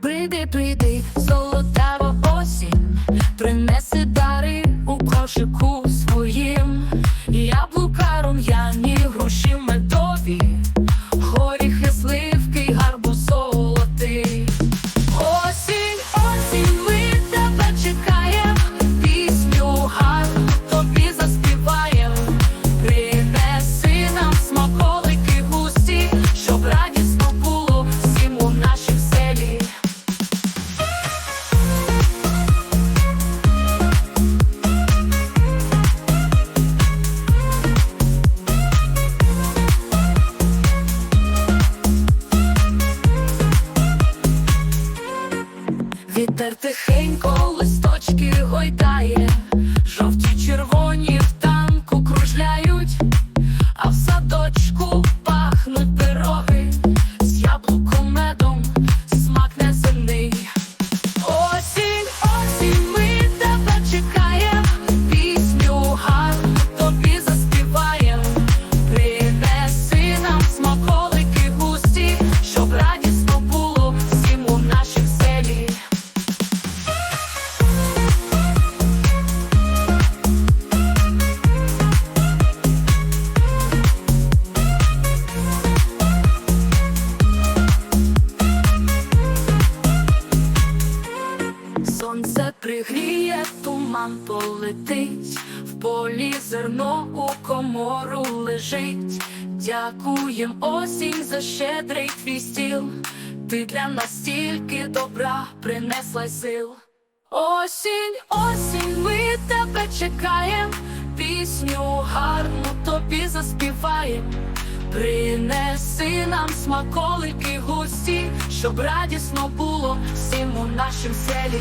Прийди, прийди, золотава Вітер тихенько листочки гойдає, жовті червоні в танку кружляють, а в садочку туман полетить, в полі зерно у комору лежить. Дякуєм осінь за щедрий твій стіл. Ти для нас стільки добра принесла сил. Осінь, осінь, ми тебе чекаєм, пісню гарну тобі заспіваєм. Принеси нам смаколики густі, щоб радісно було всім у нашім селі.